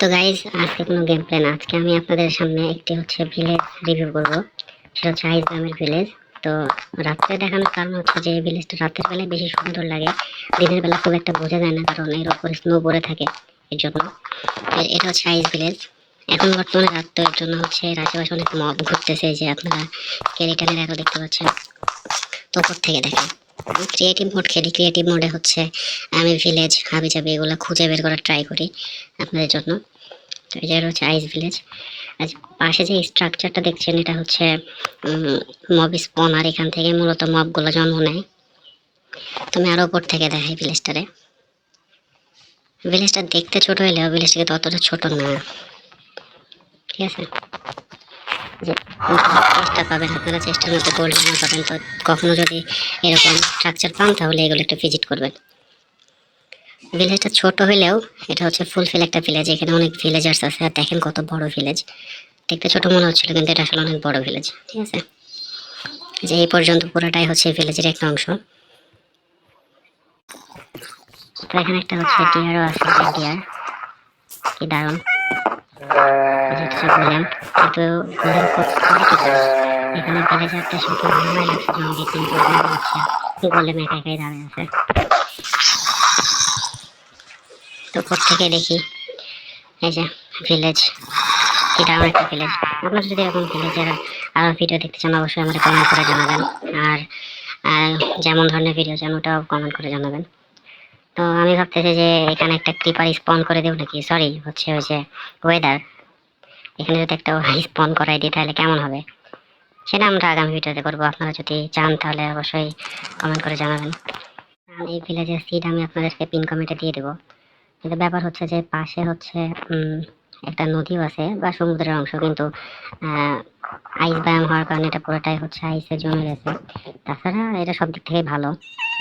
তো গাইজ আজকে কোনো গেম প্ল্যান আজকে আমি আপনাদের সামনে একটি হচ্ছে ভিলেজ রিভিউ করব। সেটা হচ্ছে আইস গ্রামের ভিলেজ তো রাত্রে দেখানোর কারণ হচ্ছে যে ভিলেজটা রাতের বেলায় বেশি সুন্দর লাগে। দিনের বেলা খুব একটা বোঝা যায় না, কারণ এর উপরে স্নো পড়ে থাকে এর জন্য। এটা হচ্ছে আইস ভিলেজ এখন বর্তমানে রাত, তো এর জন্য হচ্ছে এর আশেপাশে অনেক মব ঘুরতেছে। যে আপনারা স্কেলিটনের এরও দেখতে পাচ্ছেন। তো উপর থেকে দেখেন। ক্রিয়েটিভ মোড খেলি ক্রিয়েটিভ মোডে হচ্ছে আমি ভিলেজ হাবি জাবি এগুলো খুঁজে বের করার ট্রাই করি আপনাদের জন্য। তো এটা হচ্ছে আইস ভিলেজ আজ পাশে যে স্ট্রাকচারটা দেখছেন, এটা হচ্ছে মব স্পন আর এখান থেকে মূলত মবগুলো জন্ম নেয়। তো আমি আরও উপর থেকে দেখাই ভিলেজটারে ভিলেজটা দেখতে ছোট হলেও ভিলেজটা কিন্তু অতটা ছোট না। ঠিক আছে? যে চেষ্টা পাবেন আপনারা চেষ্টার মধ্যে গোল্ড পাবেন। তো কখনো যদি এরকম স্ট্রাকচার পান তাহলে এগুলো একটু ভিজিট করবেন। ভিলেজটা ছোট হলেও এটা হচ্ছে ফুলফিল একটা ভিলেজ এখানে অনেক ভিলেজার্স আছে আর দেখেন কত বড় ভিলেজ দেখতে ছোট মনে হচ্ছিল কিন্তু এটা আসলে অনেক বড় ভিলেজ ঠিক আছে? যে এই পর্যন্ত পুরোটাই হচ্ছে ভিলেজের একটা অংশ। এখানে একটা হচ্ছে ডিয়ারও আছে ডিয়ার কি দারুণ। এটা হচ্ছে গোলেম কিন্তু গোলেম করতে এখানে ভিলেজারদের সাথে ভালোই লাগছে জঙ্গি কিন্তু গোলেম হচ্ছে। গোলেম একা একাই দাঁড়িয়ে আছে তো উপর থেকে দেখি। এই যে ভিলেজ দারুণ একটা ভিলেজ আপনারা যদি এরকম ভিলেজের আরও ভিডিও দেখতে চান অবশ্যই আমাকে কমেন্ট করে জানাবেন। আর আর যেমন ধরনের ভিডিও চান ওটাও কমেন্ট করে জানাবেন। তো আমি ভাবতেছি যে এখানে একটা ক্রিপার স্পন করে দেবো নাকি? সরি হচ্ছে ওই যে ওয়েদার এখানে যদি একটা স্পন করাই দিই, তাহলে কেমন হবে? সেটা আমরা আগামী ভিডিওতে করব। আপনারা যদি চান, তাহলে অবশ্যই কমেন্ট করে জানাবেন। এই ভিলেজের সিট আমি আপনাদেরকে পিন কমেন্টে দিয়ে দেবো। কিন্তু ব্যাপার হচ্ছে যে পাশে হচ্ছে একটা নদীও আছে বা সমুদ্রের অংশ, কিন্তু আইস ব্যায়াম হওয়ার কারণে এটা পুরোটাই হচ্ছে আইসে জমে গেছে। তাছাড়া এটা সব দিক থেকেই ভালো।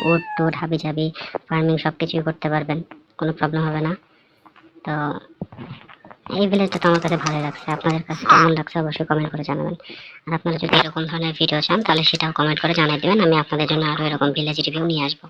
উড টুড হাবি জাবি ফার্মিং সব কিছুই করতে পারবেন, কোনো প্রবলেম হবে না। তো এই ভিলেজটা তো আমার কাছে ভালো লাগছে। আপনাদের কাছে কেমন লাগছে অবশ্যই কমেন্ট করে জানাবেন। আর আপনারা যদি এরকম ধরনের ভিডিও চান, তাহলে সেটাও কমেন্ট করে জানিয়ে দেবেন। আমি আপনাদের জন্য আরও এরকম ভিলেজ রিভিউ নিয়ে আসব।